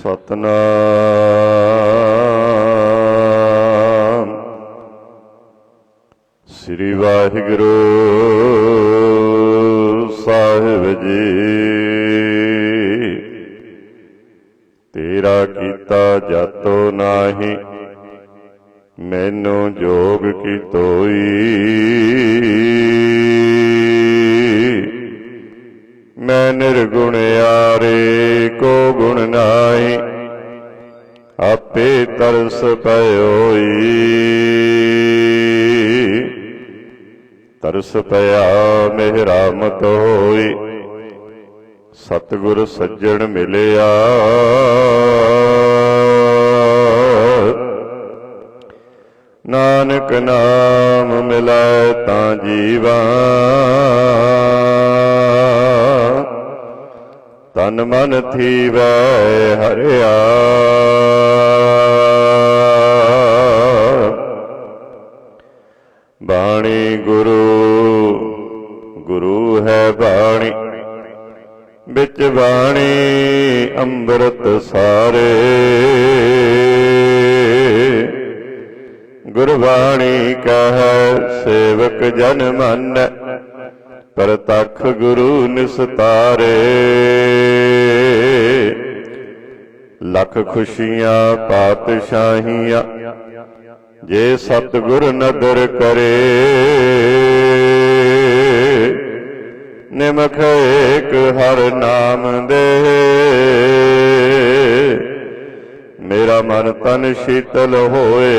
ਸਤਨਾਮ। ਸ੍ਰੀ ਵਾਹਿਗੁਰੂ ਮਿਹਰਾਮਤ ਹੋਈ। ਸਤਿਗੁਰ ਸੱਜਣ ਮਿਲਿਆ। ਨਾਨਕ ਨਾਮ ਮਿਲੈ ਤਾਂ ਜੀਵਾ। ਤਨ ਮਨ ਥੀਵੈ ਹਰਿਆ। ਬਾਣੀ ਗੁਰੂ ਬਾਣੀ। ਵਿੱਚ ਬਾਣੀ, ਅੰਮ੍ਰਿਤ ਸਾਰੇ। ਗੁਰਬਾਣੀ ਕਹੈ, ਸੇਵਕ ਜਨ ਮਨ, ਪ੍ਰਤਖ ਗੁਰੂ ਨਿਸਤਾਰੇ। ਲੱਖ ਖੁਸ਼ੀਆਂ, ਪਾਤਸ਼ਾਹੀਆਂ, ਜੇ ਸਤਿਗੁਰ ਨਦਰ ਕਰੇ। ਨਿਮਖ ਏਕ ਹਰ ਨਾਮ ਦੇ। ਮੇਰਾ ਮਨ ਤਨ ਸ਼ੀਤਲ ਹੋਏ।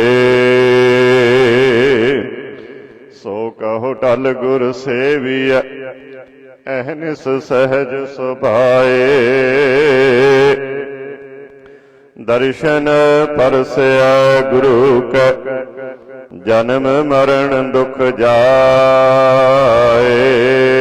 ਸੋ ਕਹੋ ਟਲ ਗੁਰ ਸੇਵੀਐ, ਅਹਨਿਸ ਸਹਿਜ ਸੁਭਾਏ। ਦਰਸ਼ਨ ਪਰਸਿਆ ਗੁਰੂ ਕੈ, ਜਨਮ ਮਰਨ ਦੁਖ ਜਾਏ।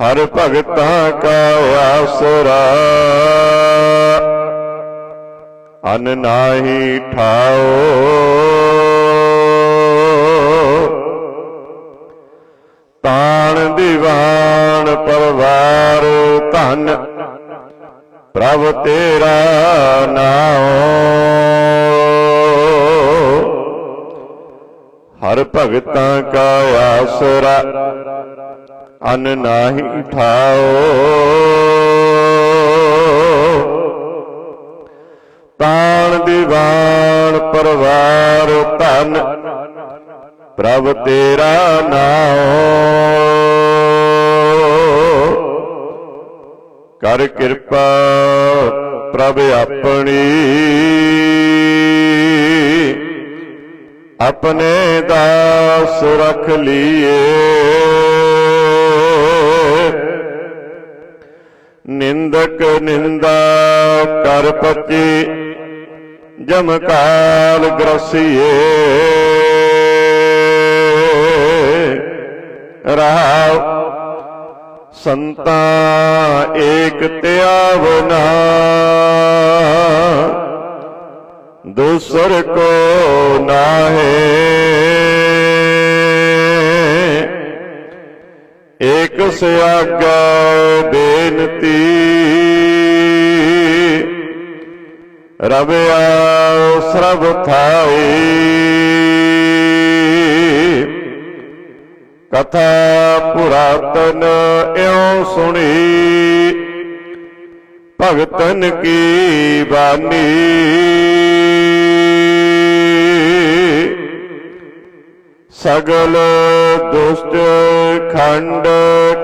ਹਰ ਭਗਤਾਂ ਕਾ ਆਸਰਾ। ਅਨ ਨਾਹੀ ਠਾਓ। ਤਾਣ ਦੀਵਾਨ ਪਰਵਾਰ ਧਨ, ਪ੍ਰਭ ਤੇਰਾ ਨਾਮ ਹਰ ਭਗਤਾਂ ਕਾ ਆਸਰਾ। ਅਨ ਨਾਹੀ ਠਾਓ। ਤਾਣ ਦੀਵਾਨ ਪਰਵਾਰ ਧਨ, ਪ੍ਰਭ ਤੇਰਾ ਨਾਮ ਕਰ ਕਿਰਪਾ ਪ੍ਰਭ ਆਪਣੀ। ਆਪਣੇ ਦਾਸ ਰਖ ਲੀਏ ਨਿੰਦਕ ਨਿੰਦਾ ਕਰ ਪਤੀ ਜਮ ਕਾਲ ਗ੍ਰਸੀਏ। ਰਹਾਉ ਸੰਤਾਂ ਏਕ ਧਿਆਵਨਾ ਦੂਸਰ ਕੋ ਨਾਹੇ। ਏਕ ਸਿਆਗਾ ਬੇਨਤੀ। ਰਬਿਆ ਸਰਬ ਥਾਈ। ਕਥਾ ਪੁਰਾਤਨ ਇਉ ਸੁਣੀ। ਭਗਤਨ ਕੀ ਬਾਣੀ ਸਗਲ ਦੁਸ਼ਟ ਖੰਡ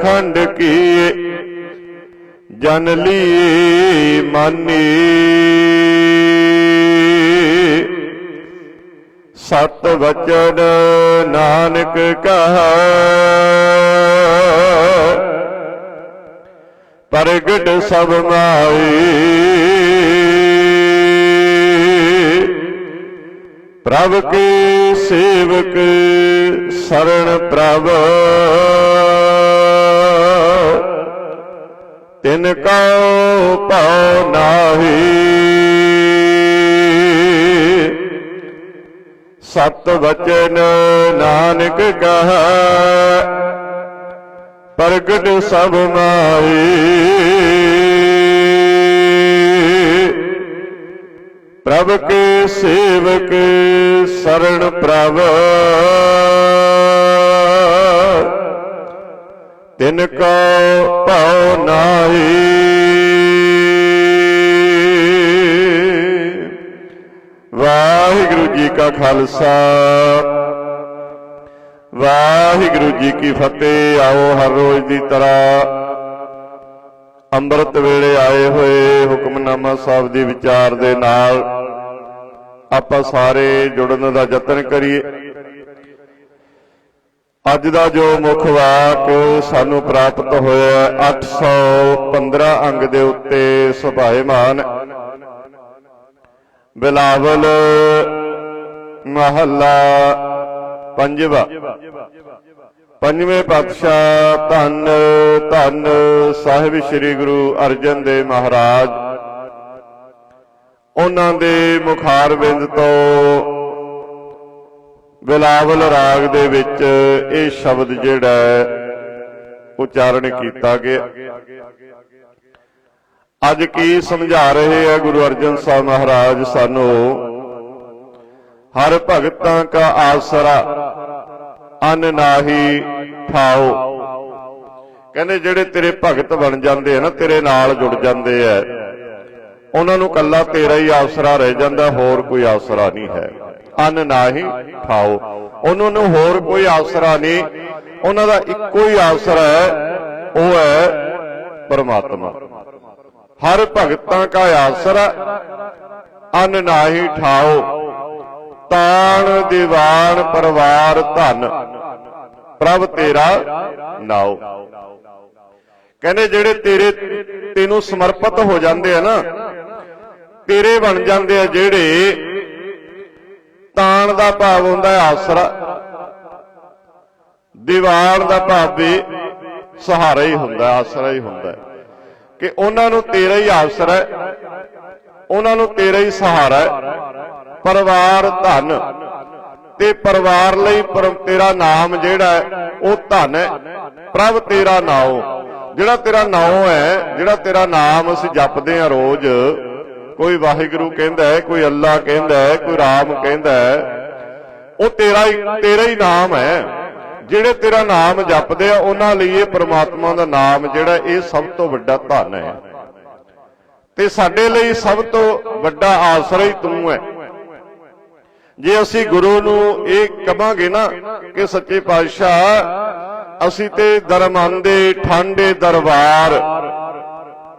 ਖੰਡ ਕੀ ਜਨ ਲਈ ਮਾਨੀ। ਸਤ ਵਚਨ ਨਾਨਕ ਕਹਾ। ਪ੍ਰਗਟ ਸਭ ਮਾਈ। ਪ੍ਰਭ ਕੀ ਸੇਵਕ ਸਰਣ ਪ੍ਰਭ। ਤਿਨ ਕਉ ਭਉ ਨਾਹੀ। ਸਤ ਵਚਨ ਨਾਨਕ ਕਹਾ, ਪ੍ਰਗਟ ਸਭ ਮਾਈ ਪ੍ਰਭ ਕੇ ਸੇਵਕ ਸਰਣ ਪ੍ਰਭ। ਤਿਨ ਕੋ ਭਉ ਨਾਹੀ। ਵਾਹਿਗੁਰੂ ਜੀ ਕਾ ਖਾਲਸਾ। ਵਾਹਿਗੁਰੂ ਜੀ ਕੀ ਫਤਿਹ। ਆਓ ਹਰ ਰੋਜ਼ ਦੀ ਤਰ੍ਹਾਂ ਅੰਮ੍ਰਿਤ ਵੇਲੇ ਆਏ ਹੋਏ ਹੁਕਮਨਾਮਾ ਸਾਹਿਬ ਦੀ ਵਿਚਾਰ ਦੇ ਨਾਲ ਆਪਾਂ ਸਾਰੇ ਜੁੜਨ ਦਾ ਯਤਨ ਕਰੀਏ। ਅੱਜ ਦਾ ਜੋ ਮੁੱਖ ਵਾਕ ਸਾਨੂੰ ਪ੍ਰਾਪਤ ਹੋਇਆ ਹੈ, 815 ਅੰਗ ਦੇ ਉੱਤੇ ਸੁਭਾਏਮਾਨ। ਬਿਲਾਵਲ ਮਹੱਲਾ ਪੰਜਵਾ। ਪੰਜਵੇਂ ਪਾਤਸ਼ਾਹ ਧੰਨ ਧੰਨ ਸਾਹਿਬ ਸ੍ਰੀ ਗੁਰੂ ਅਰਜਨ ਦੇਵ ਮਹਾਰਾਜ। ਉਹਨਾਂ ਦੇ ਮੁਖਾਰ ਬਿੰਦ ਤੋਂ ਬਿਲਾਵਲ ਰਾਗ ਦੇ ਵਿੱਚ ਇਹ ਸ਼ਬਦ ਜਿਹੜਾ ਉਚਾਰਨ ਕੀਤਾ ਗਿਆ। ਅੱਜ ਕੀ ਸਮਝਾ ਰਹੇ ਹੈ ਗੁਰੂ ਅਰਜਨ ਸਾਹਿਬ ਮਹਾਰਾਜ ਸਾਨੂੰ? ਹਰ ਭਗਤਾਂ ਕਾ ਆਸਰਾ, ਅਨ ਨਾਹੀ ਠਾਓ। ਕਹਿੰਦੇ ਜਿਹੜੇ ਤੇਰੇ ਭਗਤ ਬਣ ਜਾਂਦੇ ਆ ਨਾ, ਤੇਰੇ ਨਾਲ ਜੁੜ ਜਾਂਦੇ ਆ। ਉਹਨਾਂ ਨੂੰ ਕੱਲਾ ਤੇਰਾ ਹੀ ਆਸਰਾ ਰਹਿ ਜਾਂਦਾ, ਹੋਰ ਕੋਈ ਆਸਰਾ ਨਹੀਂ ਹੈ। ਅਨ ਨਾਹੀ ਠਾਓ ਉਹਨਾਂ ਨੂੰ ਹੋਰ ਕੋਈ ਆਸਰਾ ਨਹੀਂ। ਉਹਨਾਂ ਦਾ ਇੱਕੋ ਹੀ ਆਸਰਾ ਹੈ, ਉਹ ਹੈ ਪਰਮਾਤਮਾ। ਹਰ ਭਗਤਾਂ ਕਾ ਆਸਰਾ, ਅਨ ਨਾਹੀ ਠਾਓ। ਤਾਣ ਦੀਵਾਨ ਪਰਿਵਾਰ ਧਨ, ਪ੍ਰਭ ਤੇਰਾ ਨਾਉ ਕਹਿੰਦੇ ਜਿਹੜੇ ਤੇਰੇ ਤੈਨੂੰ ਸਮਰਪਿਤ ਹੋ ਜਾਂਦੇ ਆ ਨਾ ਤੇਰੇ ਬਣ ਜਾਂਦੇ ਆ ਜਿਹੜੇ ਤਾਣ ਦਾ ਭਾਵ ਹੁੰਦਾ ਹੈ ਆਸਰਾ। ਦੀਵਾਨ ਦਾ ਭਾਵ ਵੀ ਸਹਾਰਾ ਹੀ ਹੁੰਦਾ, ਆਸਰਾ ਹੀ ਹੁੰਦਾ ਕਿ ਉਹਨਾਂ ਨੂੰ ਤੇਰਾ ਹੀ ਆਸਰਾ ਹੈ, ਉਹਨਾਂ ਨੂੰ ਤੇਰਾ ਹੀ ਸਹਾਰਾ ਹੈ। ਪਰਿਵਾਰ ਧਨ ਤੇ ਪਰਿਵਾਰ ਲਈ ਤੇਰਾ ਨਾਮ ਜਿਹੜਾ ਹੈ, ਉਹ ਧਨ ਹੈ। ਪ੍ਰਭ ਤੇਰਾ ਨਾਮ ਜਿਹੜਾ ਤੇਰਾ ਨਾਮ ਹੈ, ਜਿਹੜਾ ਤੇਰਾ ਨਾਮ ਅਸੀਂ ਜਪਦੇ ਆ ਰੋਜ਼ ਕੋਈ ਵਾਹਿਗੁਰੂ ਕਹਿੰਦਾ ਹੈ, ਕੋਈ ਅੱਲਾ ਕਹਿੰਦਾ ਹੈ, ਕੋਈ ਰਾਮ ਕਹਿੰਦਾ ਹੈ, ਉਹ ਤੇਰਾ ਹੀ ਤੇਰਾ ਹੀ ਨਾਮ ਹੈ। ਜਿਹੜੇ ਤੇਰਾ ਨਾਮ ਜਪਦੇ ਆ, ਉਹਨਾਂ ਲਈ ਇਹ ਪ੍ਰਮਾਤਮਾ ਦਾ ਨਾਮ ਜਿਹੜਾ ਇਹ ਸਭ ਤੋਂ ਵੱਡਾ ਧਨ ਹੈ। ਤੇ ਸਾਡੇ ਲਈ ਸਭ ਤੋਂ ਵੱਡਾ ਆਸਰਾ ਹੀ ਤੂੰ ਹੈ। ਜੇ ਅਸੀਂ ਗੁਰੂ ਨੂੰ ਇਹ ਕਵਾਂਗੇ ਨਾ ਕਿ ਸੱਚੇ ਪਾਤਸ਼ਾਹ, ਅਸੀਂ ਤੇ ਦਰਮੰਦੇ, ਠਾਂਡੇ ਦਰਬਾਰ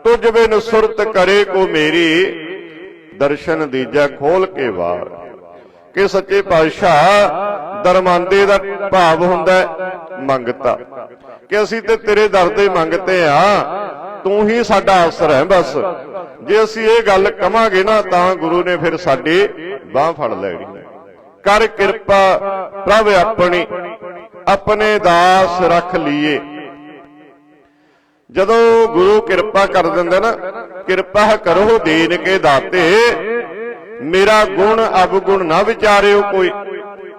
ਤੁਝ ਬਿਨ ਸੁਰਤ ਕਰੇ ਕੋ ਮੇਰੀ, ਦਰਸ਼ਨ ਦੀਜੈ ਖੋਲ ਕੇ ਵਾਰ। ਕਿ ਸੱਚੇ ਪਾਤਸ਼ਾਹ ਦਰਮਾਂਦੇ ਦਾ ਭਾਵ ਹੁੰਦਾ ਮੰਗਤਾ। ਕਿ ਅਸੀਂ ਤੇ ਤੇਰੇ ਦਰ ਤੇ ਮੰਗਤੇ ਆ, ਤੂੰ ਹੀ ਸਾਡਾ ਆਸਰ ਹੈ ਬਸ। ਜੇ ਅਸੀਂ ਇਹ ਗੱਲ ਕਵਾਂਗੇ ਨਾ, ਤਾਂ ਗੁਰੂ ਨੇ ਫਿਰ ਸਾਡੀ ਬਾਹ ਫੜ ਲੈਣੀ। ਕਰ ਕਿਰਪਾ ਪ੍ਰਭ ਆਪਣੀ, ਆਪਣੇ ਦਾਸ ਰੱਖ ਲਈਏ। ਜਦੋਂ ਗੁਰੂ ਕਿਰਪਾ ਕਰ ਦਿੰਦਾ ਨਾ, ਕਿਰਪਾ ਕਰੋ ਦੀਨ ਕੇ ਦਾਤੇ। ਮੇਰਾ ਗੁਣ ਅਵਗੁਣ ਨਾ ਵਿਚਾਰਿਓ ਕੋਈ।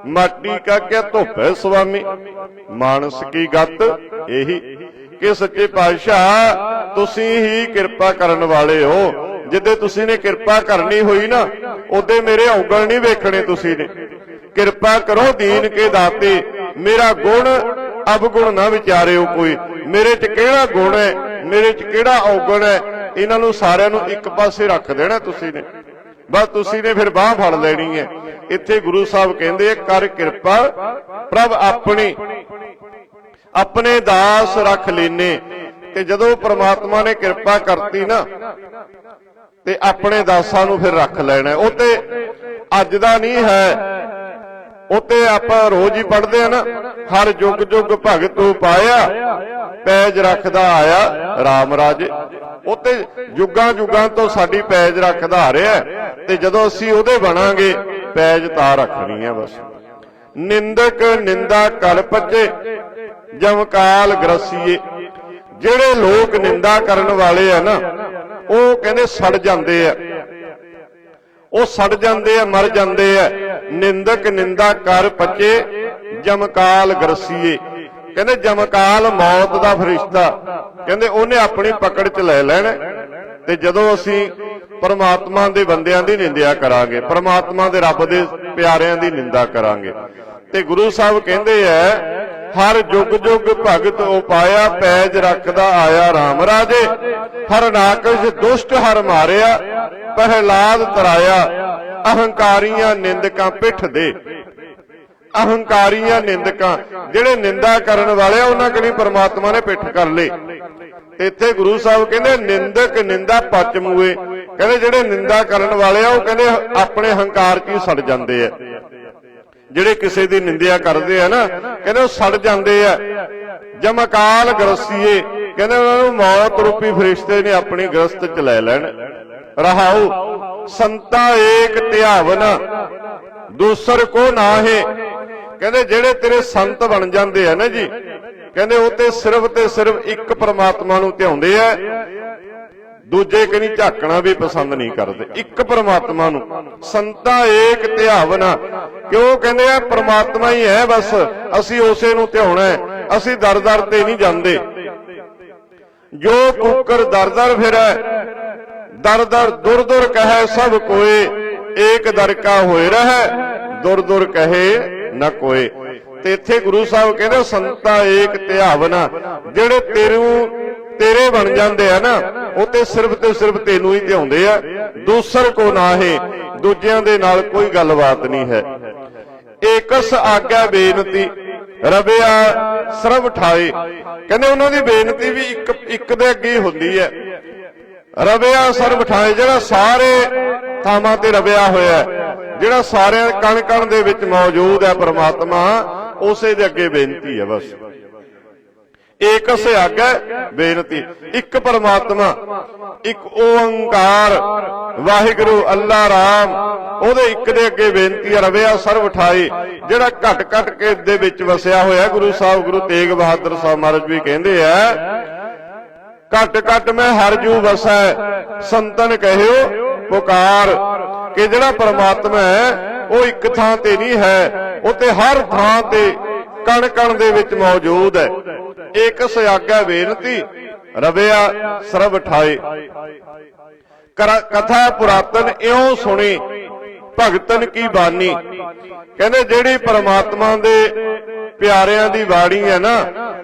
ਮਾਟੀ ਕਾ ਕਿਆ ਧੋਪੈ ਸੁਆਮੀ। ਮਾਨਸ ਕੀ ਗੱਤ ਇਹੀ। ਕਿ ਸੱਚੇ ਪਾਤਸ਼ਾਹ ਤੁਸੀਂ ਹੀ ਕਿਰਪਾ ਕਰਨ ਵਾਲੇ ਹੋ। ਜਿੱਦੇ ਤੁਸੀਂ ਨੇ ਕਿਰਪਾ ਕਰਨੀ ਹੋਈ ਨਾ, ਉਹਦੇ ਮੇਰੇ ਔਗਣ ਨਹੀਂ ਵੇਖਣੇ ਤੁਸੀਂ ਨੇ। ਕਿਰਪਾ ਕਰੋ ਦੀਨ ਕੇ ਦਾਤੇ। ਮੇਰਾ ਗੁਣ ਅਵਗੁਣ ਨਾ ਵਿਚਾਰਿਓ ਕੋਈ। ਮੇਰੇ 'ਚ ਕਿਹੜਾ ਗੁਣ ਹੈ? ਮੇਰੇ 'ਚ ਕਿਹੜਾ ਔਗਣ ਹੈ? ਇਹਨਾਂ ਨੂੰ ਸਾਰਿਆਂ ਨੂੰ ਇੱਕ ਪਾਸੇ ਰੱਖ ਦੇਣਾ ਤੁਸੀਂ ਨੇ। ਬਸ ਤੁਸੀਂ ਨੇ ਫਿਰ ਬਾਹ ਫੜ ਲੈਣੀ ਹੈ। ਇੱਥੇ ਗੁਰੂ ਸਾਹਿਬ ਕਹਿੰਦੇ ਆ, ਕਰ ਕਿਰਪਾ ਪ੍ਰਭ ਆਪਣੀ ਆਪਣੇ ਦਾਸ ਰੱਖ ਲੈਨੇ। ਤੇ ਜਦੋਂ ਪ੍ਰਮਾਤਮਾ ਨੇ ਕਿਰਪਾ ਕਰਤੀ ਨਾ ਤੇ ਆਪਣੇ ਦਾਸਾਂ ਨੂੰ ਫਿਰ ਰੱਖ ਲੈਣਾ ਉਹ ਤੇ ਅੱਜ ਦਾ ਨਹੀਂ ਹੈ। ਉਹ ਤੇ ਆਪਾਂ ਰੋਜ਼ ਹੀ ਪੜ੍ਹਦੇ ਆ ਨਾ, ਹਰ ਯੁੱਗ ਯੁੱਗ ਭਗਤ ਪਾਇਆ, ਪੈਜ ਰੱਖਦਾ ਆਇਆ RAM ਰਾਜ। ਉਹ ਤੇ ਯੁੱਗਾਂ ਯੁੱਗਾਂ ਤੋਂ ਸਾਡੀ ਪੈਜ ਰੱਖਦਾ ਆ ਰਿਹਾ ਤੇ ਜਦੋਂ ਅਸੀਂ ਉਹਦੇ ਬਣਾਂਗੇ, ਪੈਜ ਤਾਂ ਰੱਖਣੀ ਹੈ ਬਸ। ਨਿੰਦਕ ਨਿੰਦਾ ਕਰ ਪੱਜੇ ਜਮਕਾਲ ਗਰਸੀਏ। ਜਿਹੜੇ ਲੋਕ ਨਿੰਦਾ ਕਰਨ ਵਾਲੇ ਆ ਨਾ, ਉਹ ਕਹਿੰਦੇ ਸੜ ਜਾਂਦੇ ਆ। ਉਹ ਸੜ ਜਾਂਦੇ ਆ, ਮਰ ਜਾਂਦੇ ਆ। ਨਿੰਦਕ ਨਿੰਦਾ ਕਰ ਪਚੇ, ਜਮਕਾਲ ਗਰਸੀਏ। ਕਹਿੰਦੇ ਜਮਕਾਲ ਮੌਤ ਦਾ ਫਰਿਸ਼ਤਾ। ਕਹਿੰਦੇ ਉਹਨੇ ਆਪਣੀ ਪਕੜ ਚ ਲੈ ਲੈਣਾ। ਤੇ ਜਦੋਂ ਅਸੀਂ ਪਰਮਾਤਮਾ ਦੇ ਬੰਦਿਆਂ ਦੀ ਨਿੰਦਿਆ ਕਰਾਂਗੇ, ਪਰਮਾਤਮਾ ਦੇ ਰੱਬ ਦੇ ਪਿਆਰਿਆਂ ਦੀ ਨਿੰਦਾ ਕਰਾਂਗੇ। ਤੇ ਗੁਰੂ ਸਾਹਿਬ ਕਹਿੰਦੇ ਐ, ਹਰ ਜੁਗ ਜੁਗ ਭਗਤ ਉਪਾਇਆ ਪੈਜ ਰੱਖਦਾ ਆਇਆ RAM ਰਾਜੇ। ਹਰ ਨਾਕਸ਼ ਦੁਸ਼ਟ ਹਰ ਮਾਰਿਆ ਪਹਿਲਾਦ ਤਰਾਇਆ। ਅਹੰਕਾਰੀਆਂ ਨਿੰਦਕਾਂ ਪਿੱਠ ਦੇ। ਅਹੰਕਾਰੀਆਂ ਨਿੰਦਕਾਂ, ਜਿਹੜੇ ਨਿੰਦਾ ਕਰਨ ਵਾਲੇ ਆ, ਉਹਨਾਂ ਕਨੀ ਪਰਮਾਤਮਾ ਨੇ ਪਿੱਠ ਕਰ ਲਈ ਇੱਥੇ ਗੁਰੂ ਸਾਹਿਬ ਕਹਿੰਦੇ, ਨਿੰਦਕ ਨਿੰਦਾ ਪਚ ਮੂਏ। ਕਹਿੰਦੇ, ਜਿਹੜੇ ਨਿੰਦਾ ਕਰਨ ਵਾਲੇ ਆ, ਉਹ ਕਹਿੰਦੇ, ਆਪਣੇ ਹੰਕਾਰ 'ਚ ਹੀ ਸੜ ਜਾਂਦੇ ਆ। ਜਿਹੜੇ ਕਿਸੇ ਦੀ ਨਿੰਦਿਆ ਕਰਦੇ ਆ ਨਾ, ਕਹਿੰਦੇ, ਉਹ ਸੜ ਜਾਂਦੇ ਆ। ਜਮਕਾਲ ਗਰਸੀਏ। ਕਹਿੰਦੇ, ਉਹਨਾਂ ਨੂੰ ਮੌਤ ਰੂਪੀ ਫਰਿਸ਼ਤੇ ਨੇ ਆਪਣੀ ਗ੍ਰਸਤ ਚ ਲੈ ਲੈਣ। ਰਹਾਉ, ਸੰਤਾ ਏਕ ਧਿਆਵਨ, ਦੂਸਰ ਕੋ ਨਾਹੇ। ਕਹਿੰਦੇ ਜਿਹੜੇ ਤੇਰੇ ਸੰਤ ਬਣ ਜਾਂਦੇ ਆ ਨਾ ਜੀ, ਕਹਿੰਦੇ ਉਹ ਤੇ ਸਿਰਫ ਤੇ ਸਿਰਫ ਇੱਕ ਪ੍ਰਮਾਤਮਾ ਨੂੰ ਧਿਆਉਂਦੇ ਆ। ਦੂਜੇ ਕਨੀ ਝਾਕਣਾ ਵੀ ਪਸੰਦ ਨਹੀਂ ਕਰਦੇ, ਇੱਕ ਪਰਮਾਤਮਾ ਨੂੰ। ਸੰਤਾ ਏਕ ਧਿਆਵਨਾ, ਕਿਉਂ ਕਹਿੰਦੇ ਆ, ਪਰਮਾਤਮਾ ਹੀ ਹੈ ਬਸ, ਅਸੀਂ ਉਸੇ ਨੂੰ ਧਿਆਉਣਾ ਹੈ, ਅਸੀਂ ਦਰ ਦਰ ਤੇ ਨਹੀਂ ਜਾਂਦੇ। ਜੋ ਕੁੱਕਰ ਦਰ ਦਰ ਫਿਰੈ ਦਰ ਦਰ ਦੁਰ ਦੁਰ ਕਹੈ ਸਭ ਕੋਏ, ਏਕ ਦਰ ਕਾ ਹੋਏ ਰਹੈ, ਦੁਰ ਦੁਰ ਕਹੇ ਨ ਕੋਏ। ਤੇ ਇੱਥੇ ਗੁਰੂ ਸਾਹਿਬ ਕਹਿੰਦੇ, ਸੰਤਾ ਏਕ ਧਿਆਵਨਾ ਜਿਹੜੇ ਤੇਰੂ ਤੇਰੇ ਬਣ ਜਾਂਦੇ ਆ ਨਾ, ਉਹ ਤੇ ਸਿਰਫ ਤੇ ਸਿਰਫ ਤੈਨੂੰ ਹੀ ਧਿਆਉਂਦੇ ਆ। ਦੂਸਰ ਕੋ ਨਾਹੇ ਦੂਜਿਆਂ ਦੇ ਨਾਲ ਕੋਈ ਗੱਲਬਾਤ ਨਹੀਂ ਹੈ। ਏਕਸ ਆਗਿਆ ਬੇਨਤੀ, ਰਬਿਆ ਸਰਬ ਠਾਏ। ਕਹਿੰਦੇ ਉਹਨਾਂ ਦੀ ਬੇਨਤੀ ਵੀ ਇੱਕ ਇੱਕ ਦੇ ਅੱਗੇ ਹੁੰਦੀ ਹੈ। ਰਵਿਆ ਸਰਬ ਠਾਏ ਜਿਹੜਾ ਸਾਰੇ ਥਾਵਾਂ ਤੇ ਰਵਿਆ ਹੋਇਆ ਹੈ, ਜਿਹੜਾ ਸਾਰਿਆਂ ਕਣ ਕਣ ਦੇ ਵਿੱਚ ਮੌਜੂਦ ਹੈ ਪ੍ਰਮਾਤਮਾ, ਉਸੇ ਦੇ ਅੱਗੇ ਬੇਨਤੀ ਹੈ ਬਸ। ਏਕਸ ਆਗੈ ਬੇਨਤੀ। ਇੱਕ ਪਰਮਾਤਮਾ, ਇੱਕ ਓੰਕਾਰ, ਵਾਹਿਗੁਰੂ ਅੱਲਾ ਰਾਮ, ਉਹਦੇ ਇੱਕ ਦੇ ਅੱਗੇ ਬੇਨਤੀ ਹੈ, ਰਵਿਆ ਸਰਬ ਠਾਈ, ਜਿਹੜਾ ਘਟ ਘਟ ਕੇ ਦੇ ਵਿੱਚ ਵਸਿਆ ਹੋਇਆ ਗੁਰੂ ਸਾਹਿਬ, ਗੁਰੂ ਤੇਗ ਬਹਾਦਰ ਸਾਹਿਬ ਮਹਾਰਾਜ ਵੀ ਕਹਿੰਦੇ ਆ ਘਟ ਘਟ ਮੈਂ ਹਰ ਜੂ ਵਸੈ ਸੰਤਨ ਕਹਿਓ, ਪੁਕਾਰ। ਕਿ ਜਿਹੜਾ ਪਰਮਾਤਮਾ ਹੈ, ਉਹ ਇੱਕ ਥਾਂ ਤੇ ਨਹੀਂ ਹੈ। ਉਹ ਤੇ ਹਰ ਥਾਂ ਤੇ ਕਣ ਕਣ ਦੇ ਵਿੱਚ ਮੌਜੂਦ ਹੈ। ਇੱਕ ਸਿਆਗਾ ਬੇਨਤੀ, ਰਵਿਆ ਸਰਬ ਠਾਏ। ਕਥਾ ਪੁਰਾਤਨ ਇਉਂ ਸੁਣੀ, ਭਗਤਨ ਕੀ ਬਾਣੀ ਕਹਿੰਦੇ ਜਿਹੜੀ ਪਰਮਾਤਮਾ ਦੇ ਪਿਆਰਿਆਂ ਦੀ ਬਾਣੀ ਹੈ ਨਾ,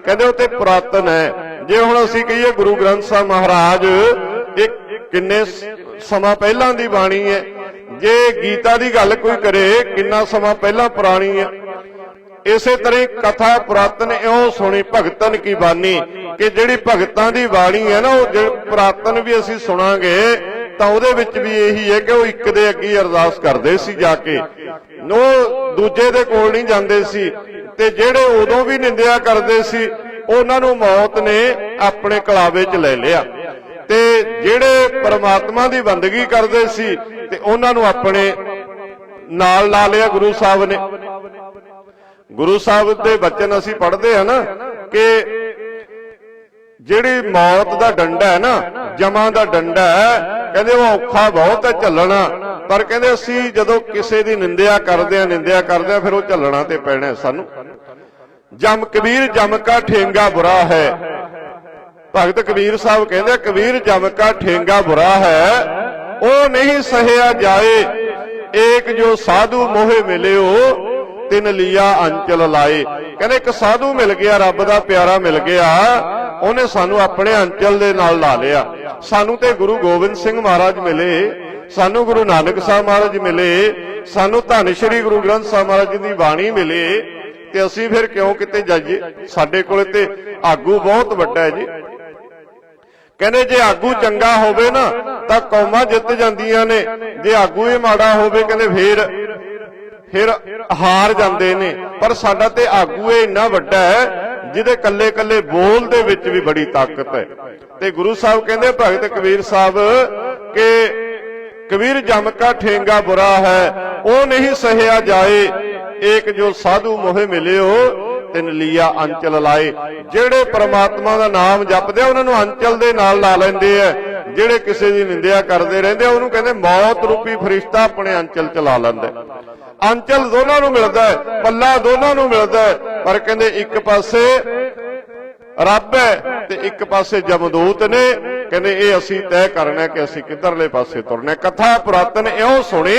ਕਹਿੰਦੇ ਉਹ ਤੇ ਪੁਰਾਤਨ ਹੈ। ਜੇ ਹੁਣ ਅਸੀਂ ਕਹੀਏ ਗੁਰੂ ਗ੍ਰੰਥ ਸਾਹਿਬ ਮਹਾਰਾਜ ਇਹ ਕਿੰਨੇ ਸਮਾਂ ਪਹਿਲਾਂ ਦੀ ਬਾਣੀ ਹੈ। ਜੇ ਗੀਤਾ ਦੀ ਗੱਲ ਕੋਈ ਕਰੇ, ਕਿੰਨਾ ਸਮਾਂ ਪਹਿਲਾਂ ਪੁਰਾਣੀ ਹੈ। ਇਸੇ ਤਰ੍ਹਾਂ ਕਥਾ ਪੁਰਾਤਨ ਇਉਂ ਸੁਣੀ ਭਗਤਨ ਕੀ ਬਾਣੀ, ਕਿ ਜਿਹੜੀ ਭਗਤਾਂ ਦੀ ਬਾਣੀ ਹੈ ਨਾ, ਉਹ ਜੇ ਪੁਰਾਤਨ ਵੀ ਅਸੀਂ ਸੁਣਾਂਗੇ, ਤਾਂ ਉਹਦੇ ਵਿੱਚ ਵੀ ਇਹੀ ਹੈ ਕਿ ਉਹ ਇੱਕ ਦੇ ਅੱਗੇ ਅਰਦਾਸ ਕਰਦੇ ਸੀ ਜਾ ਕੇ। ਉਹ ਦੂਜੇ ਦੇ ਕੋਲ ਨਹੀਂ ਜਾਂਦੇ ਸੀ, ਤੇ ਜਿਹੜੇ ਉਦੋਂ ਵੀ ਨਿੰਦਿਆ ਕਰਦੇ ਸੀ ਉਹਨਾਂ ਨੂੰ ਮੌਤ ਨੇ ਆਪਣੇ ਕਲਾਵੇ 'ਚ ਲੈ ਲਿਆ। ਤੇ ਜਿਹੜੇ ਪਰਮਾਤਮਾ ਦੀ ਬੰਦਗੀ ਕਰਦੇ ਸੀ, ਤੇ ਉਹਨਾਂ ਨੂੰ ਆਪਣੇ ਨਾਲ ਲਾ ਲਿਆ ਗੁਰੂ ਸਾਹਿਬ ਨੇ। ਗੁਰੂ ਸਾਹਿਬ ਦੇ ਬਚਨ ਅਸੀਂ ਪੜ੍ਹਦੇ ਆ ਨਾ ਕਿ ਜਿਹੜੀ ਮੌਤ ਦਾ ਡੰਡਾ ਹੈ ਨਾ, ਜਮਾਂ ਦਾ ਡੰਡਾ ਹੈ, ਕਹਿੰਦੇ ਉਹ ਔਖਾ ਬਹੁਤ ਹੈ ਝੱਲਣਾ। ਪਰ ਕਹਿੰਦੇ ਅਸੀਂ ਜਦੋਂ ਕਿਸੇ ਦੀ ਨਿੰਦਿਆ ਕਰਦੇ ਆ ਨਿੰਦਿਆ ਕਰਦੇ ਆ ਫਿਰ ਉਹ ਝੱਲਣਾ ਤੇ ਪੈਣਾ ਸਾਨੂੰ। ਜਮ ਕਬੀਰ ਜਮ ਕਾ ਠੇਂਗਾ ਬੁਰਾ ਹੈ। ਭਗਤ ਕਬੀਰ ਸਾਹਿਬ ਕਹਿੰਦੇ, ਕਬੀਰ ਜਮ ਕਾ ਠੇਂਗਾ ਬੁਰਾ ਹੈ। ਉਹ ਨਹੀਂ ਸਹਿਆ ਜਾਏ। ਏਕ ਜੋ ਸਾਧੂ ਮੋਹਿ ਮਿਲਿਓ, ਤਿਨ ਲੀਆ ਅੰਚਲ ਲਾਏ। ਕਹਿੰਦੇ, ਇੱਕ ਸਾਧੂ ਮਿਲ ਗਿਆ, ਰੱਬ ਦਾ ਪਿਆਰਾ ਮਿਲ ਗਿਆ। ਉਹਨੇ ਸਾਨੂੰ ਆਪਣੇ ਅੰਚਲ ਦੇ ਨਾਲ ਲਾ ਲਿਆ। ਸਾਨੂੰ ਤੇ ਗੁਰੂ ਗੋਬਿੰਦ ਸਿੰਘ ਮਹਾਰਾਜ ਮਿਲੇ। ਸਾਨੂੰ ਗੁਰੂ ਨਾਨਕ ਸਾਹਿਬ ਮਹਾਰਾਜ ਮਿਲੇ। ਸਾਨੂੰ ਧੰਨ ਸ਼੍ਰੀ ਗੁਰੂ ਗ੍ਰੰਥ ਸਾਹਿਬ ਮਹਾਰਾਜ ਜੀ ਦੀ ਬਾਣੀ ਮਿਲੇ। ਤੇ ਅਸੀਂ ਫਿਰ ਕਿਉਂ ਕਿਤੇ ਜਾਈਏ? ਸਾਡੇ ਕੋਲੇ ਤੇ ਆਗੂ ਬਹੁਤ ਵੱਡਾ ਹੈ ਜੀ। ਕਹਿੰਦੇ ਜੇ ਆਗੂ ਚੰਗਾ ਹੋਵੇ ਨਾ, ਤਾਂ ਕੌਮਾਂ ਜਿੱਤ ਜਾਂਦੀਆਂ ਨੇ। ਜੇ ਆਗੂ ਹੀ ਮਾੜਾ ਹੋਵੇ, ਕਹਿੰਦੇ ਫੇਰ, ਫਿਰ ਹਾਰ ਜਾਂਦੇ ਨੇ। ਪਰ ਸਾਡਾ ਤੇ ਆਗੂ ਇਹ ਇੰਨਾ ਵੱਡਾ ਹੈ, ਜਿਹਦੇ ਕੱਲੇ ਕੱਲੇ ਬੋਲ ਦੇ ਵਿੱਚ ਵੀ ਬੜੀ ਤਾਕਤ ਹੈ। ਤੇ ਗੁਰੂ ਸਾਹਿਬ ਕਹਿੰਦੇ ਭਗਤ ਕਬੀਰ ਸਾਹਿਬ, ਕਿ ਕਬੀਰ ਜਮਕਾ ਠੇਂਗਾ ਬੁਰਾ ਹੈ, ਉਹ ਨਹੀਂ ਸਹਿਆ ਜਾਏ ਏਕ ਜੋ ਸਾਧੂ ਮੋਹਿ ਮਿਲਿਓ, ਤਿਨ ਲੀਆ ਅੰਚਲ ਲਾਏ। ਜਿਹੜੇ ਪ੍ਰਮਾਤਮਾ ਦਾ ਨਾਮ ਜਪਦੇ ਆ, ਉਹਨਾਂ ਨੂੰ ਅੰਚਲ ਦੇ ਨਾਲ ਲਾ ਲੈਂਦੇ ਆ। ਜਿਹੜੇ ਕਿਸੇ ਦੀ ਨਿੰਦਿਆ ਕਰਦੇ ਰਹਿੰਦੇ ਆ, ਉਹਨੂੰ ਕਹਿੰਦੇ ਮੌਤ ਰੂਪੀ ਫਰਿਸ਼ਤਾ ਆਪਣੇ ਅੰਚਲ ਚ ਲਾ ਲੈਂਦਾ। ਅੰਚਲ ਦੋਨਾਂ ਨੂੰ ਮਿਲਦਾ ਹੈ, ਪੱਲਾ ਦੋਨਾਂ ਨੂੰ ਮਿਲਦਾ ਹੈ, ਪਰ ਕਹਿੰਦੇ ਇੱਕ ਪਾਸੇ ਰੱਬ ਹੈ ਤੇ ਇੱਕ ਪਾਸੇ ਜਮਦੂਤ ਨੇ। ਕਹਿੰਦੇ ਇਹ ਅਸੀਂ ਤੈਅ ਕਰਨਾ ਕਿ ਅਸੀਂ ਕਿੱਧਰਲੇ ਪਾਸੇ ਤੁਰਨਾ ਕਥਾ ਪੁਰਾਤਨ ਇਉਂ ਸੁਣੀ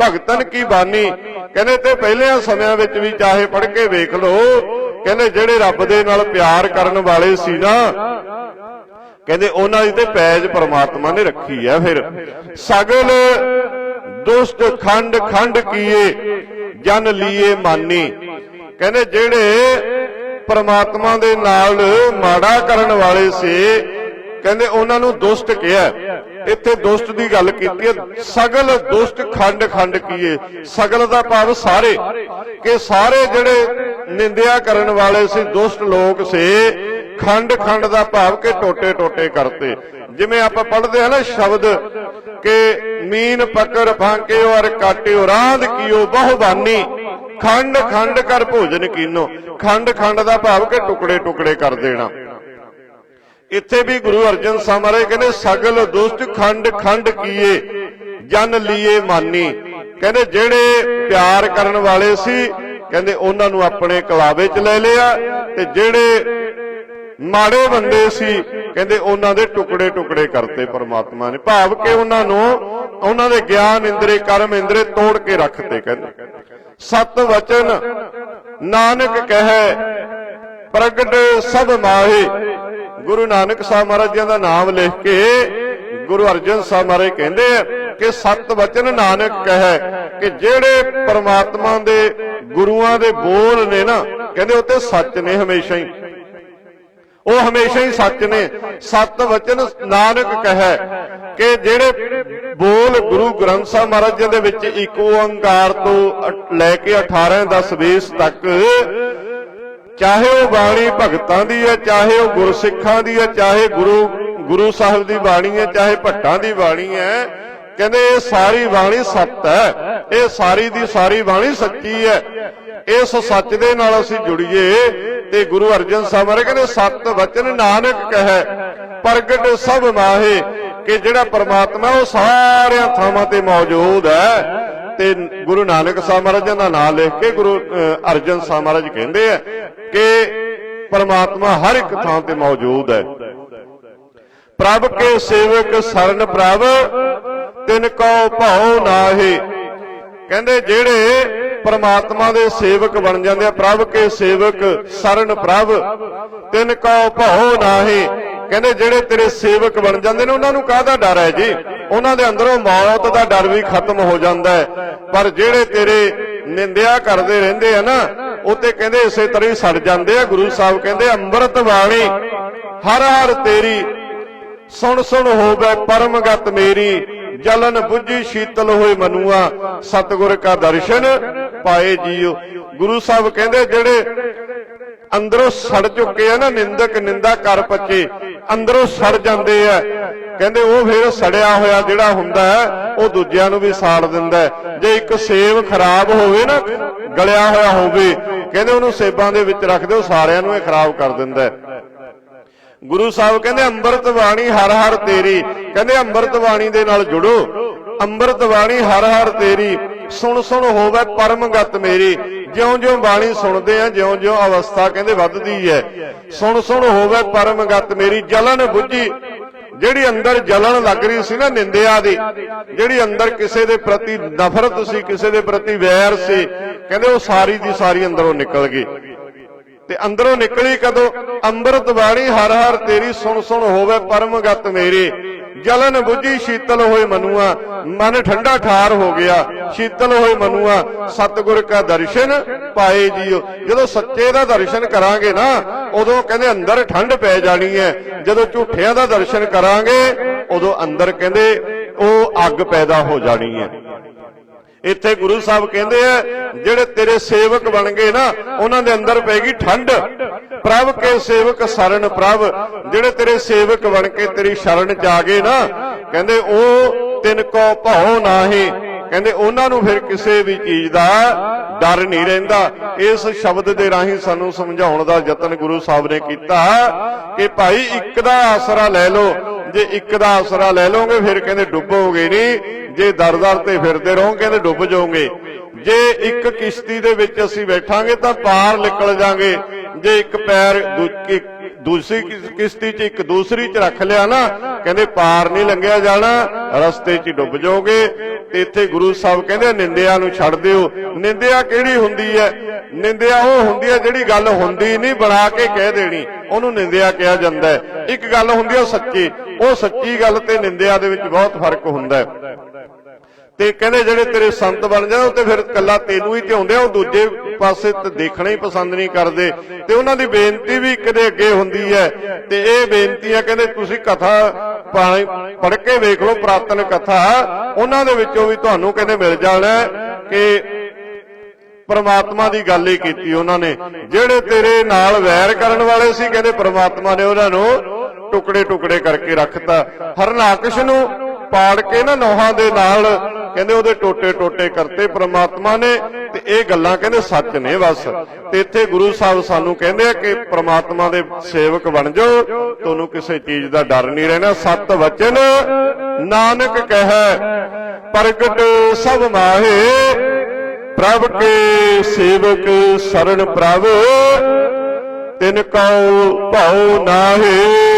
ਭਗਤਨ ਕੀ ਬਾਣੀ ਕਹਿੰਦੇ ਤੇ ਪਹਿਲਿਆਂ ਸਮਿਆਂ ਵਿੱਚ ਵੀ ਚਾਹੇ ਪੜ੍ਹ ਕੇ ਵੇਖ ਲਓ, ਕਹਿੰਦੇ ਜਿਹੜੇ ਰੱਬ ਦੇ ਨਾਲ ਪਿਆਰ ਕਰਨ ਵਾਲੇ ਸੀ ਨਾ, ਕਹਿੰਦੇ ਉਹਨਾਂ ਦੀ ਤੇ ਪੈਜ ਪਰਮਾਤਮਾ ਨੇ ਰੱਖੀ ਹੈ ਫਿਰ। ਸਗਲ ਦੁਸ਼ਟ ਖੰਡ ਖੰਡ ਕੀਏ, ਜਨ ਲੀਏ ਮਾਨੀ। ਕਹਿੰਦੇ ਜਿਹੜੇ ਪਰਮਾਤਮਾ ਦੇ ਨਾਲ ਮਾੜਾ ਕਰਨ ਵਾਲੇ ਸੀ, ਕਹਿੰਦੇ ਉਹਨਾਂ ਨੂੰ ਦੁਸ਼ਟ ਕਿਹਾ। ਇੱਥੇ ਦੁਸ਼ਟ ਦੀ ਗੱਲ ਕੀਤੀ ਹੈ ਸਗਲ ਦੁਸ਼ਟ ਖੰਡ ਖੰਡ ਕੀਏ। ਸਗਲ ਦਾ ਭਾਵ ਸਾਰੇ। ਕਿ ਸਾਰੇ ਜਿਹੜੇ ਨਿੰਦਿਆ ਕਰਨ ਵਾਲੇ ਸੀ ਦੁਸ਼ਟ ਲੋਕ ਸੀ, ਖੰਡ ਖੰਡ ਦਾ ਭਾਵ ਕਿ ਟੋਟੇ ਟੋਟੇ ਕਰਤੇ। ਜਿਵੇਂ ਆਪਾਂ ਪੜ੍ਹਦੇ ਹਾਂ ਨਾ ਸ਼ਬਦ ਕਿ ਮੀਨ ਪਕੜ ਫਾਂਕਿਓ ਔਰ ਕਾਟਿਓ ਰਾਂਦ ਕੀਓ ਬਹੁਬਾਨੀ। ਖੰਡ ਖੰਡ ਕਰ ਭੋਜਨ ਕੀਨੋ। ਖੰਡ ਖੰਡ ਦਾ ਭਾਵ ਕਿ ਟੁਕੜੇ ਟੁਕੜੇ ਕਰ ਦੇਣਾ। ਇੱਥੇ ਵੀ ਗੁਰੂ ਅਰਜਨ ਸਾਹਿਬ ਮਹਾਰਾਜ ਕਹਿੰਦੇ, ਸਗਲ ਦੁਸ਼ਟ ਖੰਡ ਖੰਡ ਕੀਏ, ਜਨ ਲੀਏ ਮਾਨੀ। ਕਹਿੰਦੇ, ਜਿਹੜੇ ਪਿਆਰ ਕਰਨ ਵਾਲੇ ਸੀ, ਕਹਿੰਦੇ, ਉਹਨਾਂ ਨੂੰ ਆਪਣੇ ਕਲਾਵੇ 'ਚ ਲੈ ਲਿਆ ਤੇ ਜਿਹੜੇ ਮਾੜੇ ਬੰਦੇ ਸੀ, ਕਹਿੰਦੇ, ਉਹਨਾਂ ਦੇ ਟੁਕੜੇ ਟੁਕੜੇ ਕਰਤੇ ਪਰਮਾਤਮਾ ਨੇ। ਭਾਵ ਕਿ ਉਹਨਾਂ ਨੂੰ, ਉਹਨਾਂ ਦੇ ਗਿਆਨ ਇੰਦਰੇ, ਕਰਮ ਇੰਦਰੇ ਤੋੜ ਕੇ ਰੱਖਤੇ, ਕਹਿੰਦੇ। ਸਤ ਵਚਨ, ਨਾਨਕ ਕਹੈ, ਪ੍ਰਗਟ ਸਭ ਮਾਹੇ ਗੁਰੂ ਨਾਨਕ ਸਾਹਿਬ ਮਹਾਰਾਜ ਜੀ ਦਾ ਨਾਮ ਲਿਖ ਕੇ ਗੁਰੂ ਅਰਜਨ ਸਾਹਿਬ ਮਹਾਰਾਜ ਕਹਿੰਦੇ ਆ ਕਿ ਸਤ ਵਚਨ ਨਾਨਕ ਕਹੈ ਕਿ ਜਿਹੜੇ ਪ੍ਰਮਾਤਮਾ ਦੇ ਗੁਰੂਆਂ ਦੇ ਬੋਲ ਨੇ ਨਾ, ਕਹਿੰਦੇ ਉਹ ਤੇ ਸੱਚ ਨੇ ਹਮੇਸ਼ਾ ਹੀ। ਉਹ ਹਮੇਸ਼ਾ ਹੀ ਸੱਚ ਨੇ। ਸਤ ਵਚਨ ਨਾਨਕ ਕਹੈ ਕਿ ਜਿਹੜੇ ਬੋਲ ਗੁਰੂ ਗ੍ਰੰਥ ਸਾਹਿਬ ਮਹਾਰਾਜ ਜੀ ਦੇ ਵਿੱਚ ਇੱਕ ਓੰਕਾਰ ਤੋਂ ਲੈ ਕੇ 18 10 20 ਤੱਕ ਚਾਹੇ ਉਹ ਬਾਣੀ ਭਗਤਾਂ ਦੀ ਹੈ, ਚਾਹੇ ਉਹ ਗੁਰਸਿੱਖਾਂ ਦੀ ਹੈ, ਚਾਹੇ ਗੁਰੂ ਗੁਰੂ ਸਾਹਿਬ ਦੀ ਬਾਣੀ ਹੈ, ਚਾਹੇ ਭੱਟਾਂ ਦੀ ਬਾਣੀ ਹੈ, ਕਹਿੰਦੇ ਇਹ ਸਾਰੀ ਬਾਣੀ ਸੱਤ ਹੈ। ਇਹ ਸਾਰੀ ਦੀ ਸਾਰੀ ਬਾਣੀ ਸੱਚੀ ਹੈ। ਇਸ ਸੱਚ ਦੇ ਨਾਲ ਅਸੀਂ ਜੁੜੀਏ ਤੇ ਗੁਰੂ ਅਰਜਨ ਸਾਹਿਬ ਮਹਾਰਾਜ ਕਹਿੰਦੇ, ਸਤ ਵਚਨ ਨਾਨਕ ਕਹੈ, ਪ੍ਰਗਟ ਸਭ ਮਾਹੇ, ਕਿ ਜਿਹੜਾ ਪਰਮਾਤਮਾ ਉਹ ਸਾਰਿਆਂ ਥਾਵਾਂ ਤੇ ਮੌਜੂਦ ਹੈ। ਤੇ ਗੁਰੂ ਨਾਨਕ ਸਾਹਿਬ ਮਹਾਰਾਜ ਦਾ ਨਾਮ ਲਿਖ ਕੇ ਗੁਰੂ ਅਰਜਨ ਸਾਹਿਬ ਮਹਾਰਾਜ ਕਹਿੰਦੇ ਆ ਕਿ ਪਰਮਾਤਮਾ ਹਰ ਇੱਕ ਥਾਂ ਤੇ ਮੌਜੂਦ ਹੈ। ਪ੍ਰਭ ਕੇ ਸੇਵਕ ਸਰਨ ਪ੍ਰਭ, ਤਿਨ ਕੋ ਭਾਉ ਨਾਹੀ। ਕਹਿੰਦੇ ਜਿਹੜੇ ਪਰਮਾਤਮਾ ਦੇ ਸੇਵਕ ਬਣ ਜਾਂਦੇ ਆ, ਪ੍ਰਭ ਕੇ ਸੇਵਕ ਸਰਨ ਪ੍ਰਭ, ਤਿਨ ਕੋ ਭਾਉ ਨਾਹੀ। ਕਹਿੰਦੇ ਜਿਹੜੇ ਤੇਰੇ ਸੇਵਕ ਬਣ ਜਾਂਦੇ ਨੇ, ਉਹਨਾਂ ਨੂੰ ਕਾਹਦਾ ਡਰ ਹੈ ਜੀ? ਉਹਨਾਂ ਦੇ ਅੰਦਰੋਂ ਮੌਤ ਦਾ ਡਰ ਵੀ ਖਤਮ ਹੋ ਜਾਂਦਾ ਹੈ। ਪਰ ਜਿਹੜੇ ਤੇਰੇ ਨਿੰਦਿਆ ਕਰਦੇ ਰਹਿੰਦੇ ਆ ਨਾ, ਉਹ ਤੇ ਕਹਿੰਦੇ ਇਸੇ ਤਰ੍ਹਾਂ ਹੀ ਸੜ ਜਾਂਦੇ ਆ। ਗੁਰੂ ਸਾਹਿਬ ਕਹਿੰਦੇ, ਅੰਮ੍ਰਿਤ ਬਾਣੀ ਹਰ ਹਰ ਤੇਰੀ, ਸੁਣ ਸੁਣ ਹੋਵੇ ਪਰਮਗਤ ਮੇਰੀ, ਜਲਨ ਬੁੱਝੀ ਸ਼ੀਤਲ ਹੋਏ ਮਨੂਆ, ਸਤਿਗੁਰ ਕਾ ਦਰਸ਼ਨ ਪਾਏ ਜੀਓ। ਗੁਰੂ ਸਾਹਿਬ ਕਹਿੰਦੇ, ਜਿਹੜੇ ਅੰਦਰੋਂ ਸੜ ਚੁੱਕੇ ਆ ਨਾ, ਨਿੰਦਕ ਨਿੰਦਾ ਕਰ ਪੱਕੇ ਅੰਦਰੋਂ ਸੜ ਜਾਂਦੇ ਆ। ਕਹਿੰਦੇ ਉਹ ਫਿਰ ਸੜਿਆ ਹੋਇਆ ਜਿਹੜਾ ਹੁੰਦਾ ਹੈ, ਉਹ ਦੂਜਿਆਂ ਨੂੰ ਵੀ ਸਾੜ ਦਿੰਦਾ ਹੈ। ਜੇ ਇੱਕ ਸੇਬ ਖਰਾਬ ਹੋਵੇ ਨਾ, ਗਲਿਆ ਹੋਇਆ ਹੋਵੇ, ਕਹਿੰਦੇ ਉਹਨੂੰ ਸੇਬਾਂ ਦੇ ਵਿੱਚ ਰੱਖ ਦਿਓ, ਸਾਰਿਆਂ ਨੂੰ ਇਹ ਖਰਾਬ ਕਰ ਦਿੰਦਾ ਹੈ। ਗੁਰੂ ਸਾਹਿਬ ਕਹਿੰਦੇ, ਅੰਮ੍ਰਿਤ ਬਾਣੀ ਹਰ ਹਰ ਤੇਰੀ। ਕਹਿੰਦੇ, ਅੰਮ੍ਰਿਤ ਬਾਣੀ ਦੇ ਨਾਲ ਜੁੜੋ। ਅੰਮ੍ਰਿਤ ਬਾਣੀ ਹਰ ਹਰ ਤੇਰੀ। ਸੁਣ ਸੁਣ ਹੋਵੇ ਪਰਮਗਤ ਮੇਰੀ। ਜਿਉਂ-ਜਿਉਂ ਬਾਣੀ ਸੁਣਦੇ ਆ, ਜਿਉਂ-ਜਿਉਂ ਅਵਸਥਾ ਕਹਿੰਦੇ ਵੱਧਦੀ ਹੈ। ਸੁਣ ਸੁਣ ਹੋਵੇ ਪਰਮਗਤ ਮੇਰੀ, ਜਲਨ ਬੁੱਝੀ। ਜਿਹੜੀ ਅੰਦਰ ਜਲਨ ਲੱਗ ਰਹੀ ਸੀ ਨਾ ਨਿੰਦਿਆ ਦੀ, ਜਿਹੜੀ ਅੰਦਰ ਕਿਸੇ ਦੇ ਪ੍ਰਤੀ ਨਫ਼ਰਤ ਸੀ, ਕਿਸੇ ਦੇ ਪ੍ਰਤੀ ਵੈਰ ਸੀ, ਕਹਿੰਦੇ ਉਹ ਸਾਰੀ ਦੀ ਸਾਰੀ ਅੰਦਰੋਂ ਨਿਕਲ ਗਈ। ਤੇ ਅੰਦਰੋਂ ਨਿਕਲੀ ਕਦੋਂ? ਅੰਮ੍ਰਿਤ ਬਾਣੀ ਹਰ ਹਰ ਤੇਰੀ ਸੁਣ ਸੁਣ ਹੋਵੇ ਪਰਮਗਤ ਮੇਰੀ। ਜਲਨ ਬੁੱਝੀ ਸ਼ੀਤਲ ਹੋਏ ਮਨੂਆ, ਮਨ ਠੰਡਾ ਠਾਰ ਹੋ ਗਿਆ, ਸ਼ੀਤਲ ਹੋਏ ਮਨੂਆ, ਸਤਿਗੁਰ ਕਾ ਦਰਸ਼ਨ ਪਾਏ ਜੀਓ। ਜਦੋਂ ਸੱਚੇ ਦਾ ਦਰਸ਼ਨ ਕਰਾਂਗੇ ਨਾ, ਉਦੋਂ ਕਹਿੰਦੇ ਅੰਦਰ ਠੰਡ ਪੈ ਜਾਣੀ ਹੈ। ਜਦੋਂ ਝੂਠਿਆਂ ਦਾ ਦਰਸ਼ਨ ਕਰਾਂਗੇ, ਉਦੋਂ ਅੰਦਰ ਕਹਿੰਦੇ ਉਹ ਅੱਗ ਪੈਦਾ ਹੋ ਜਾਣੀ ਹੈ। ਇੱਥੇ ਗੁਰੂ ਸਾਹਿਬ ਕਹਿੰਦੇ ਆ, ਜਿਹੜੇ ਤੇਰੇ ਸੇਵਕ ਬਣ ਗਏ ਨਾ, ਉਹਨਾਂ ਦੇ ਅੰਦਰ ਪੈਗੀ ਠੰਡ। ਪ੍ਰਭ ਕੇ ਸੇਵਕ ਸਰਨ ਪ੍ਰਭ, ਜਿਹੜੇ ਤੇਰੇ ਸੇਵਕ ਬਣ ਕੇ ਤੇਰੀ ਸ਼ਰਨ ਚ ਆ ਗਏ ਨਾ, ਕਹਿੰਦੇ ਉਹ ਤਿਨ ਕੋ ਭਉ ਨਾਹੀ। ਕਹਿੰਦੇ ਉਹਨਾਂ ਨੂੰ ਫਿਰ ਕਿਸੇ ਵੀ ਚੀਜ਼ ਦਾ ਡਰ ਨਹੀਂ ਰਹਿੰਦਾ। ਇਸ ਸ਼ਬਦ ਦੇ ਰਾਹੀਂ ਸਾਨੂੰ ਸਮਝਾਉਣ ਦਾ ਯਤਨ ਗੁਰੂ ਸਾਹਿਬ ਨੇ ਕੀਤਾ ਕਿ ਭਾਈ ਇੱਕ ਦਾ ਆਸਰਾ ਲੈ ਲਓ ਜੇ ਇੱਕ ਦਾ ਆਸਰਾ ਲੈ ਲਓਗੇ, ਫਿਰ ਕਹਿੰਦੇ ਡੁੱਬੋਗੇ ਨਹੀਂ ਜੇ ਦਰ-ਦਰ ਤੇ ਫਿਰਦੇ ਰਹੋਗੇ ਕਹਿੰਦੇ ਡੁੱਬ ਜਾਓਗੇ। ਜੇ ਇੱਕ ਕਿਸ਼ਤੀ ਦੇ ਵਿੱਚ ਅਸੀਂ ਬੈਠਾਂਗੇ, ਤਾਂ ਪਾਰ ਨਿਕਲ ਜਾਾਂਗੇ। ਜੇ ਇੱਕ ਪੈਰ ਦੂਸਰੀ ਕਿਸ਼ਤੀ 'ਚ ਇੱਕ ਦੂਸਰੀ 'ਚ ਰੱਖ ਲਿਆ ਨਾ, ਕਹਿੰਦੇ ਪਾਰ ਨਹੀਂ ਲੰਘਿਆ ਜਾਣਾ, ਰਸਤੇ 'ਚ ਡੁੱਬ ਜਾਓਗੇ। ਤੇ ਇੱਥੇ ਗੁਰੂ ਸਾਹਿਬ ਕਹਿੰਦੇ ਨਿੰਦਿਆ ਨੂੰ ਛੱਡ ਦਿਓ। ਨਿੰਦਿਆ ਕਿਹੜੀ ਹੁੰਦੀ ਹੈ ਨਿੰਦਿਆ ਉਹ ਹੁੰਦੀ ਹੈ ਜਿਹੜੀ ਗੱਲ ਹੁੰਦੀ ਨਹੀਂ ਬਣਾ ਕੇ ਕਹਿ ਦੇਣੀ। ਉਹਨੂੰ ਨਿੰਦਿਆ ਕਿਹਾ ਜਾਂਦਾ ਹੈ ਇੱਕ ਗੱਲ ਹੁੰਦੀ ਹੈ ਸੱਚੀ ਉਹ ਸੱਚੀ ਗੱਲ ਤੇ ਨਿੰਦਿਆ ਦੇ ਵਿੱਚ ਬਹੁਤ ਫ਼ਰਕ ਹੁੰਦਾ ਹੈ। ਤੇ ਕਹਿੰਦੇ ਜਿਹੜੇ ਤੇਰੇ ਸੰਤ ਬਣ ਜਾਣ, ਉਹ ਤੇ ਫਿਰ ਕੱਲਾ ਤੈਨੂੰ ਹੀ ਧਿਆਉਂਦੇ ਆ, ਉਹ ਦੂਜੇ ਪਾਸੇ ਤੇ ਦੇਖਣਾ ਹੀ ਪਸੰਦ ਨਹੀਂ ਕਰਦੇ। ਤੇ ਉਹਨਾਂ ਦੀ ਬੇਨਤੀ ਵੀ ਇੱਕ ਅੱਗੇ ਹੁੰਦੀ ਹੈ। ਤੇ ਇਹ ਬੇਨਤੀਆਂ ਕਹਿੰਦੇ ਤੁਸੀਂ ਕਥਾ ਪੜ੍ਹ ਕੇ ਵੇਖ ਲਓ, ਪ੍ਰਾਤਨ ਕਥਾ। ਉਹਨਾਂ ਦੇ ਵਿੱਚੋਂ ਵੀ ਤੁਹਾਨੂੰ ਕਹਿੰਦੇ ਮਿਲ ਜਾਣਾ ਕਿ ਪਰਮਾਤਮਾ ਦੀ ਗੱਲ ਹੀ ਕੀਤੀ ਉਹਨਾਂ ਨੇ। ਜਿਹੜੇ ਤੇਰੇ ਨਾਲ ਵੈਰ ਕਰਨ ਵਾਲੇ ਸੀ, ਕਹਿੰਦੇ ਪਰਮਾਤਮਾ ਨੇ ਉਹਨਾਂ ਨੂੰ ਟੁਕੜੇ ਟੁਕੜੇ ਕਰਕੇ ਰੱਖਤਾ। ਹਰਨਾਕਸ਼ ਨੂੰ ਪਾੜ ਕੇ ਨਾ ਨੋਹਾਂ ਦੇ ਨਾਲ ਕਹਿੰਦੇ ਉਹਦੇ ਟੋਟੇ ਟੋਟੇ ਕਰਤੇ ਪ੍ਰਮਾਤਮਾ ਨੇ ਤੇ ਇਹ ਗੱਲਾਂ ਕਹਿੰਦੇ ਸੱਚ ਨੇ ਬਸ। ਤੇ ਇੱਥੇ ਗੁਰੂ ਸਾਹਿਬ ਸਾਨੂੰ ਕਹਿੰਦੇ ਆ ਕਿ ਪ੍ਰਮਾਤਮਾ ਦੇ ਸੇਵਕ ਬਣ ਜਾਓ, ਤੁਹਾਨੂੰ ਕਿਸੇ ਚੀਜ਼ ਦਾ ਡਰ ਨਹੀਂ ਰਹਿਣਾ। ਸਤ ਵਚਨ ਨਾਨਕ ਕਹੈ, ਪ੍ਰਗਟ ਸਭ ਮਾਹੇ, ਪ੍ਰਭ ਕੇ ਸੇਵਕ ਸਰਣ ਪ੍ਰਭ, ਤਿਨ ਕਉ ਭਉ ਨਾਹੀ।